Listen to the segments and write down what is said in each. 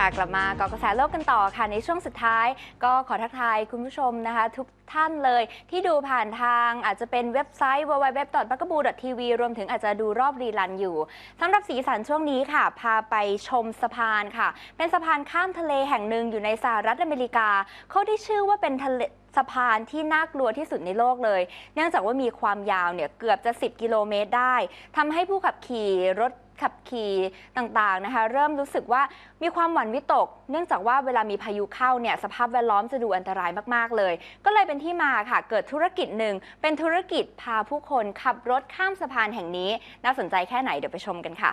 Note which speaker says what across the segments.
Speaker 1: ค่ะ กลับมากอกระแสโลกกันต่อค่ะ ในช่วงสุดท้าย ก็ขอทักทายคุณผู้ชมนะคะ ทุกท่านเลยที่ดูผ่านทางอาจจะเป็นเว็บไซต์ www.bagabu.tv รวมถึงอาจจะดูรอบรีลันอยู่สำหรับสีสันช่วงนี้ค่ะ พาไปชมสะพานค่ะ เป็นสะพานข้ามทะเลแห่งหนึ่งอยู่ในสหรัฐอเมริกาเขาได้ชื่อว่าเป็นทะเล สะพานที่น่ากลัวที่สุดในโลกเลย เนื่องจากว่ามีความยาวเนี่ยเกือบจะ 10 กิโลเมตรได้ทำให้ผู้ขับขี่รถขับขี่ต่างๆนะคะ เริ่มรู้สึกว่ามีความหวั่นวิตก เนื่องจากว่าเวลามีพายุเข้าเนี่ยสภาพแวดล้อมจะดูอันตรายมากๆเลย ก็เลยเป็นที่มาค่ะ เกิดธุรกิจหนึ่ง เป็นธุรกิจพาผู้คนขับรถข้ามสะพานแห่งนี้ น่าสนใจแค่ไหนเดี๋ยวไปชมกันค่ะ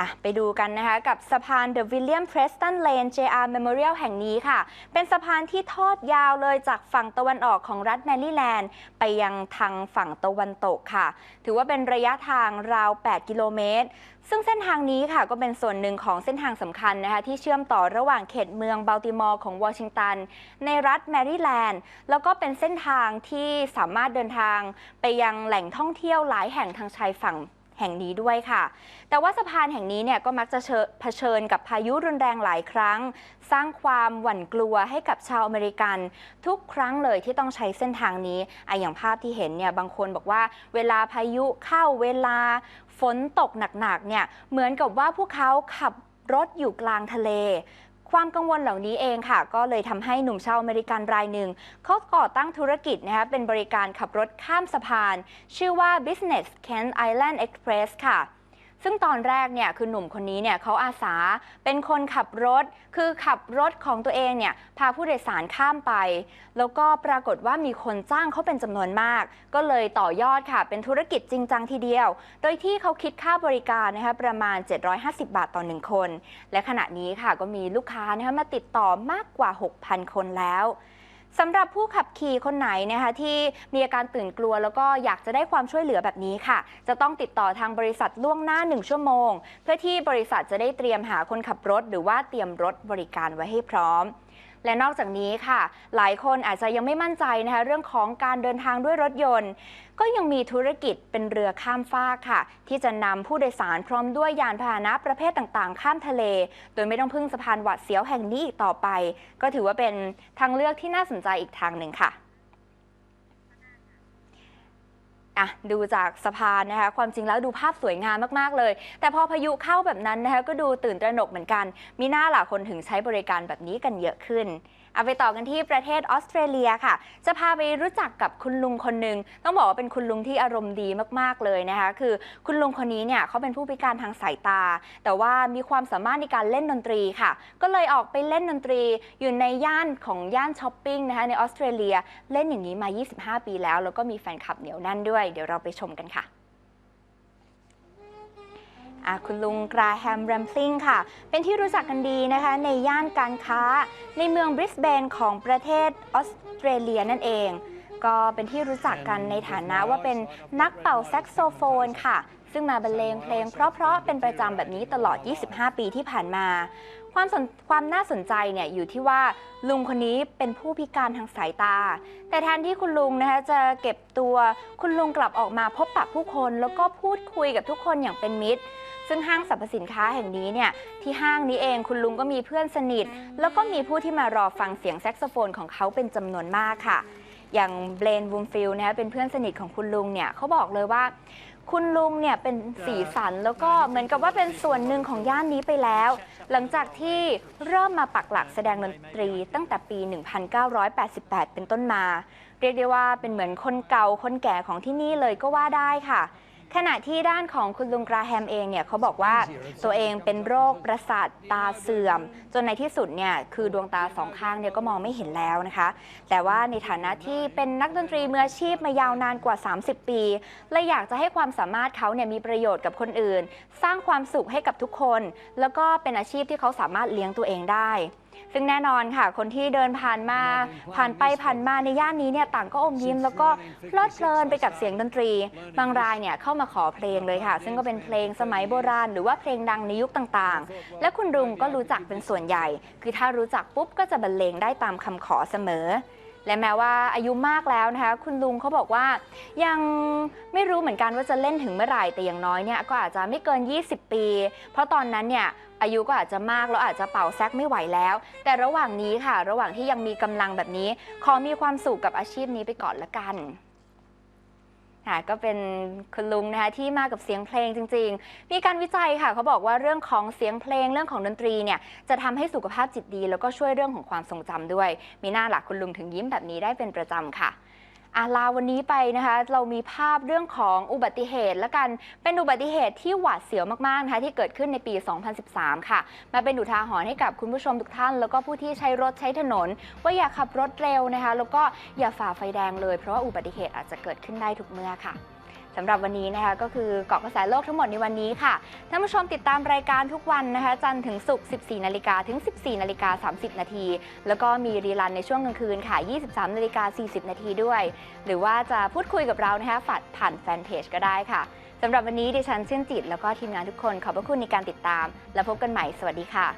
Speaker 1: อะไปดูกันนะคะ กับสะพาน The William Preston Lane JR Memorial แห่งนี้ค่ะ เป็นสะพานที่ทอดยาวเลยจากฝั่งตะวันออกของรัฐแมริแลนด์ ไปยังทางฝั่งตะวันตกค่ะ ถือว่าเป็นระยะทางราว 8 กิโลเมตร ซึ่งเส้นทางนี้ค่ะก็เป็นส่วนหนึ่งของเส้นทางสำคัญนะคะ ที่เชื่อมต่อระหว่างเขตเมืองบัลติมอร์ของวอชิงตัน ในรัฐแมริแลนด์ แล้วก็เป็นเส้นทางที่สามารถเดินทางไปยังแหล่งท่องเที่ยวหลายแห่งทางชายฝั่ง แห่งนี้ด้วยค่ะ แต่ว่าสะพานแห่งนี้เนี่ยก็มักจะเผชิญกับพายุรุนแรงหลายครั้ง สร้างความหวั่นกลัวให้กับชาวอเมริกัน ทุกครั้งเลยที่ต้องใช้เส้นทางนี้ออย่างภาพที่เห็นเนี่ยบางคนบอกว่า เวลาพายุเข้าเวลาฝนตกหนักๆเนี่ยเหมือนกับว่าพวกเขาขับรถอยู่กลางทะเล ความกังวลเหล่านี้เองค่ะ ก็เลยทำให้หนุ่มชาวอเมริกันรายหนึ่งเขาก่อตั้งธุรกิจนะคะเป็นบริการขับรถข้ามสะพาน ชื่อว่า Business Kent Island Express ค่ะ ซึ่งตอนแรกเนี่ยคือหนุ่มคนนี้เนี่ยเขาอาสาเป็นคนขับรถ คือขับรถของตัวเองเนี่ยพาผู้โดยสารข้ามไป แล้วก็ปรากฏว่ามีคนจ้างเขาเป็นจำนวนมาก ก็เลยต่อยอดค่ะ เป็นธุรกิจจริงจังทีเดียว โดยที่เขาคิดค่าบริการนะคะประมาณ 750 บาทต่อหนึ่งคน และขณะนี้ค่ะก็มีลูกค้านะคะมาติดต่อมากกว่า 6,000 คนแล้ว สำหรับผู้ขับขี่คนไหนนะคะที่มีอาการตื่นกลัว แล้วก็อยากจะได้ความช่วยเหลือแบบนี้ค่ะ จะต้องติดต่อทางบริษัทล่วงหน้า 1 ชั่วโมง เพื่อที่บริษัทจะได้เตรียมหาคนขับรถ หรือว่าเตรียมรถบริการไว้ให้พร้อม และนอกจากนี้ค่ะ หลายคนอาจจะยังไม่มั่นใจนะคะเรื่องของการเดินทางด้วยรถยนต์ ก็ยังมีธุรกิจเป็นเรือข้ามฟากค่ะ ที่จะนำผู้โดยสารพร้อมด้วยยานพาหนะประเภทต่างๆ ข้ามทะเล โดยไม่ต้องพึ่งสะพานหวัดเสียวแห่งนี้อีกต่อไป ก็ถือว่าเป็นทางเลือกที่น่าสนใจอีกทางหนึ่งค่ะ อะดูจากสะพานนะคะความจริงแล้วดูภาพสวยงามมากๆเลย แต่พอพายุเข้าแบบนั้นนะคะก็ดูตื่นตระหนกเหมือนกัน มีหน้าหลาคนถึงใช้บริการแบบนี้กันเยอะขึ้น เอาไปต่อกันที่ประเทศออสเตรเลียค่ะ จะพาไปรู้จักกับคุณลุงคนหนึ่งต้องบอกว่าเป็นคุณลุงที่อารมณ์ดีมากๆเลยนะคะ คือคุณลุงคนนี้เนี่ยเขาเป็นผู้พิการทางสายตา แต่ว่ามีความสามารถในการเล่นดนตรีค่ะ ก็เลยออกไปเล่นดนตรีอยู่ในย่านของย่านช้อปปิ้งนะคะในออสเตรเลียเล่นอย่างนี้มา 25 ปีแล้ว แล้วก็มีแฟนคลับเหนียวแน่นด้วย เดี๋ยวเราไปชมกันค่ะอะ คุณลุงกราแฮมแรมซิงค่ะ เป็นที่รู้จักกันดีนะคะในย่านการค้าในเมืองบริสเบนของประเทศออสเตรเลียนั่นเอง ก็เป็นที่รู้จักกันในฐานะว่าเป็นนักเป่าแซกโซโฟนค่ะ ซึ่งมาบรรเลงเพลงเพราะๆเป็นประจำแบบนี้ตลอด 25 ปีที่ผ่านมาความสนความน่าสนใจเนี่ยอยู่ที่ว่าลุงคนนี้เป็นผู้พิการทางสายตา แต่แทนที่คุณลุงนะคะจะเก็บตัวคุณลุงกลับออกมาพบปะผู้คน แล้วก็พูดคุยกับทุกคนอย่างเป็นมิตร ซึ่งห้างสรรพสินค้าแห่งนี้เนี่ยที่ห้างนี้เองคุณลุงก็มีเพื่อนสนิท แล้วก็มีผู้ที่มารอฟังเสียงแซกโซโฟนของเขาเป็นจำนวนมากค่ะ อย่างเบลนวูมฟิลนะคะเป็นเพื่อนสนิทของคุณลุงเนี่ยเขาบอกเลยว่า คุณลุงเนี่ยเป็นสีสันแล้วก็เหมือนกับว่าเป็นส่วนหนึ่งของย่านนี้ไปแล้ว หลังจากที่เริ่มมาปักหลักแสดงดนตรีตั้งแต่ปี 1988 เป็นต้นมา เรียกได้ว่าเป็นเหมือนคนเก่าคนแก่ของที่นี่เลยก็ว่าได้ค่ะ ขณะที่ด้านของคุณลุงกราแฮมเองเนี่ยเขาบอกว่าตัวเองเป็นโรคประสาทตาเสื่อม จนในที่สุดเนี่ยคือดวงตาสองข้างเนี่ยก็มองไม่เห็นแล้วนะคะ แต่ว่าในฐานะที่เป็นนักดนตรีมืออาชีพมายาวนานกว่า 30 ปีเลยอยากจะให้ความสามารถเขาเนี่ยมีประโยชน์กับคนอื่น สร้างความสุขให้กับทุกคน แล้วก็เป็นอาชีพที่เขาสามารถเลี้ยงตัวเองได้ ซึ่งแน่นอนค่ะ คนที่เดินผ่านมา ผ่านไปผ่านมาในย่านนี้เนี่ยต่างก็อมยิ้ม แล้วก็เพลิดเพลินไปกับเสียงดนตรี บางรายเนี่ยเข้ามาขอเพลงเลยค่ะ ซึ่งก็เป็นเพลงสมัยโบราณ หรือว่าเพลงดังในยุคต่างๆ และคุณลุงก็รู้จักเป็นส่วนใหญ่ คือถ้ารู้จักปุ๊บก็จะบรรเลงได้ตามคำขอเสมอ และแม้ว่าอายุมากแล้วนะคะคุณลุงเขาบอกว่ายังไม่รู้เหมือนกันว่าจะเล่นถึงเมื่อไหร่แต่อย่างน้อยเนี่ยก็อาจจะไม่เกิน 20 ปี เพราะตอนนั้นเนี่ยอายุก็อาจจะมากแล้วอาจจะเป่าแซกไม่ไหวแล้ว แต่ระหว่างนี้ค่ะ ระหว่างที่ยังมีกำลังแบบนี้ ขอมีความสุขกับอาชีพนี้ไปก่อนละกัน ค่ะก็เป็นคุณลุงนะคะที่มากับเสียงเพลงจริง ๆ มีการวิจัยค่ะเขาบอกว่าเรื่องของเสียงเพลงเรื่องของดนตรีเนี่ยจะทำให้สุขภาพจิตดี แล้วก็ช่วยเรื่องของความทรงจำด้วย มีหน้าหลักคุณลุงถึงยิ้มแบบนี้ได้เป็นประจำค่ะ อาลาวันนี้ไปนะคะ เรามีภาพเรื่องของอุบัติเหตุและกันเป็นอุบัติเหตุที่หวาดเสียวมากๆนะคะที่เกิดขึ้นในปี 2013 ค่ะ มาเป็นอุทาหรณ์ให้กับคุณผู้ชมทุกท่าน แล้วก็ผู้ที่ใช้รถใช้ถนน ว่าอย่าขับรถเร็วนะคะ แล้วก็อย่าฝ่าไฟแดงเลยเพราะว่าอุบัติเหตุอาจจะเกิดขึ้นได้ทุกเมื่อค่ะ สำหรับวันนี้นะคะก็คือเกาะกระแสโลกทั้งหมดในวันนี้ค่ะท่านผู้ชมติดตามรายการทุกวันนะคะ จันทร์ถึงศุกร์ 14 นาฬิกาถึง 14 นาฬิกา 30 นาที แล้วก็มีรีลันในช่วงกลางคืนค่ะ 23 นาฬิกา 40 นาทีด้วย หรือว่าจะพูดคุยกับเรานะคะฝัดผ่านแฟนเพจก็ได้ค่ะสำหรับวันนี้ดิฉันชื่นจิต แล้วก็ทีมงานทุกคนขอบพระคุณในการติดตาม แล้วพบกันใหม่สวัสดีค่ะ